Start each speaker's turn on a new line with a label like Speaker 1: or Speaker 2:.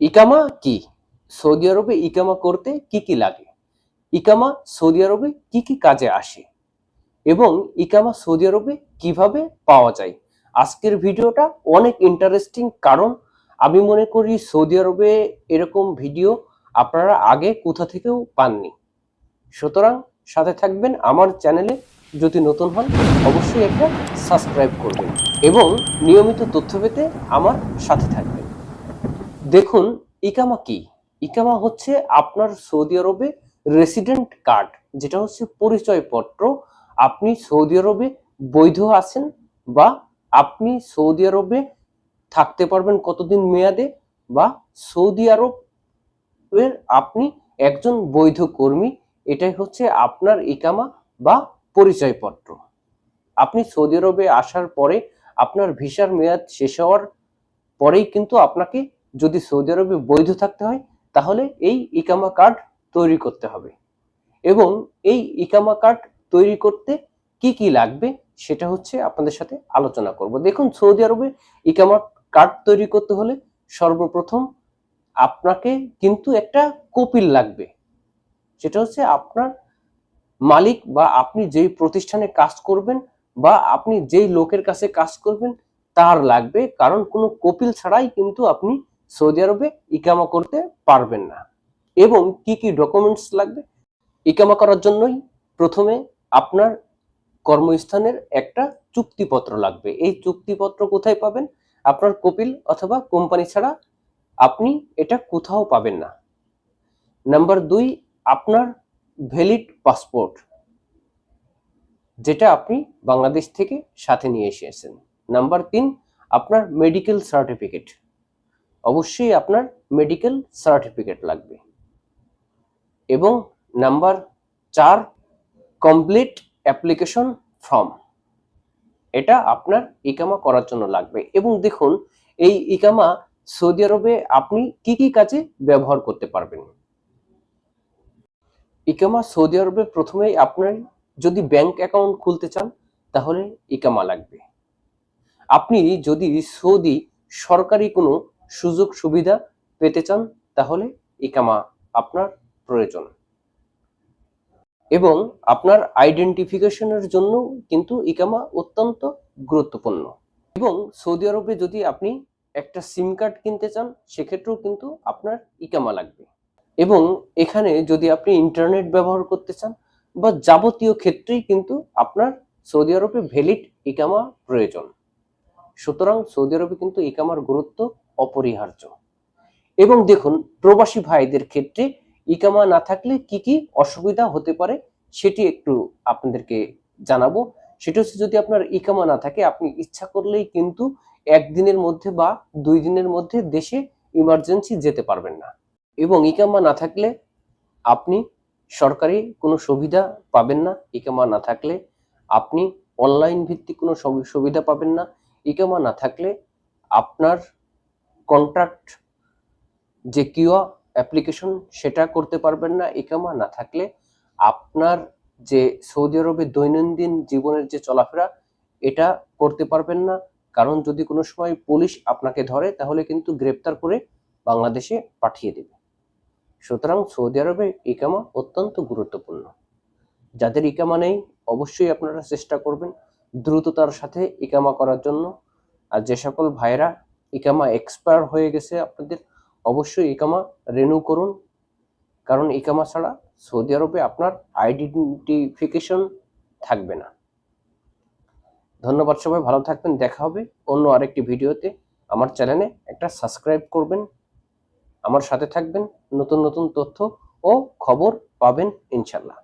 Speaker 1: ইকামা কি? সৌদি আরবে ইকামা করতে কি কি লাগে? ইকামা সৌদি আরবে কি কি কাজে আসে? এবং ইকামা সৌদি আরবে কীভাবে পাওয়া যায়? আজকের ভিডিওটা অনেক ইন্টারেস্টিং কারণ আমি মনে করি সৌদি আরবে এরকম ভিডিও আপনারা আগে কোথা থেকেও পাননি। সুতরাং সাথে থাকবেন, আমার চ্যানেলে যদি নতুন হন, অবশ্যই একটা সাবস্ক্রাইব করবেন এবং নিয়মিত তথ্য পেতে আমার সাথে থাকবেন। দেখুন, ইকামা কি? ইকামা হচ্ছে আপনার সৌদি আরবে রেসিডেন্ট কার্ড যেটা হচ্ছে পরিচয়পত্র। আপনি সৌদি আরবে বৈধ আছেন বা আপনি সৌদি আরবে থাকতে পারবেন কতদিন মেয়াদে বা সৌদি আরবের আপনি একজন বৈধ কর্মী, এটাই হচ্ছে আপনার ইকামা বা পরিচয়পত্র। আপনি সৌদি আরবে আসার পরে আপনার ভিসার মেয়াদ শেষ হওয়ার পরেই কিন্তু আপনাকে যদি সৌদি আরবে বৈধ থাকতে হয়, তাহলে এই ইকামা কার্ড তৈরি করতে হবে। এবং এই ইকামা কার্ড তৈরি করতে কি কি লাগবে, সেটা হচ্ছে আপনাদের সাথে আলোচনা করব। দেখুন, সৌদি আরবে ইকামা কার্ড তৈরি করতে হলে সর্বপ্রথম আপনাকে কিন্তু একটা কপিল লাগবে। সেটা হচ্ছে আপনার মালিক বা আপনি যেই প্রতিষ্ঠানে কাজ করবেন বা আপনি যেই লোকের কাছে কাজ করবেন, তার লাগবে। কারণ কোনো কপিল ছাড়াই কিন্তু আপনি সৌদি আরবে ইকামা করতে পারবেন না। এবং কি কি ডকুমেন্টস লাগবে? ইকামা করার জন্যই প্রথমে আপনার কর্মস্থানের একটা চুক্তিপত্র লাগবে। এই চুক্তিপত্র কোথায় পাবেন? আপনার কপিল অথবা কোম্পানি ছাড়া আপনি এটা কোথাও পাবেন না। নাম্বার দুই, আপনার ভ্যালিড পাসপোর্ট, যেটা আপনি বাংলাদেশ থেকে সাথে নিয়ে এসেছেন। নাম্বার তিন, আপনার মেডিকেল সার্টিফিকেট। অবশ্যই আপনার মেডিকেল সার্টিফিকেট লাগবে। এবং নাম্বার চার কমপ্লিট অ্যাপ্লিকেশন ফর্ম এটা আপনার ইকামা করার জন্য লাগবে। এবং দেখুন, এই ইকামা সৌদি আরবে আপনি কি কি কাজে ব্যবহার করতে পারবেন? ইকামা সৌদি আরবে প্রথমেই আপনার যদি ব্যাংক অ্যাকাউন্ট খুলতে চান, তাহলে ইকামা লাগবে। আপনি যদি সৌদি সরকারি কোনো সুযোগ সুবিধা পেতে চান, তাহলে ইকামা আপনার প্রয়োজন। এবং আপনার আইডেন্টিফিকেশনের জন্য কিন্তু ইকামা অত্যন্ত গুরুত্বপূর্ণ। এবং সৌদি আরবে যদি আপনি একটা সিম কার্ড কিনতে চান, সেক্ষেত্রেও কিন্তু আপনার ইকামা লাগবে। এবং এখানে যদি আপনি ইন্টারনেট ব্যবহার করতে চান, বা যাবতীয় ক্ষেত্রেই কিন্তু আপনার সৌদি আরবে ভ্যালিড ইকামা প্রয়োজন। সুতরাং সৌদি আরবে কিন্তু ইকামার গুরুত্ব অপরিহার্য। এবং দেখুন, প্রবাসী ভাইদের ক্ষেত্রে ইকামা না থাকলে কি কি অসুবিধা হতে পারে সেটি একটু আপনাদেরকে জানাব। সেটা হচ্ছে যদি আপনার ইকামা না থাকে, আপনি ইচ্ছা করলেই কিন্তু একদিনের মধ্যে বা দুই দিনের মধ্যে দেশে ইমার্জেন্সি যেতে পারবেন না। এবং ইকামা না থাকলে আপনি সরকারি কোনো সুবিধা পাবেন না। ইকামা না থাকলে আপনি অনলাইন ভিত্তিক কোনো সুবিধা পাবেন না। ইকামা না থাকলে আপনার কন্ট্রাক্ট যে কিউয়া অ্যাপ্লিকেশন সেটা করতে পারবেন না ইকামা না থাকলে আপনার যে সৌদি আরবে দৈনন্দিন জীবনের যে চলাফেরা, এটা করতে পারবেন না। কারণ যদি কোনো সময় পুলিশ আপনাকে ধরে, তাহলে কিন্তু গ্রেপ্তার করে বাংলাদেশে পাঠিয়ে দেবে। সুতরাং সৌদি আরবে ইকামা অত্যন্ত গুরুত্বপূর্ণ। যাদের ইকামা নেই, অবশ্যই আপনারা চেষ্টা করবেন দ্রুততার সাথে ইকামা করার জন্য। আর যে সকল ভাইরা ইকামা এক্সপায়ার হয়ে গেছে আপনাদের, অবশ্যই ইকামা রেনু করুন। কারণ ইকামা ছাড়া সৌদি আরবে আপনার আইডেন্টিফিকেশন থাকবে না। ধন্যবাদ সবাই, ভালো থাকবেন, দেখা হবে অন্য আরেকটি ভিডিওতে। আমার চ্যানেলে একটা সাবস্ক্রাইব করবেন, আমার সাথে থাকবেন, নতুন নতুন তথ্য ও খবর পাবেন, ইনশাল্লাহ।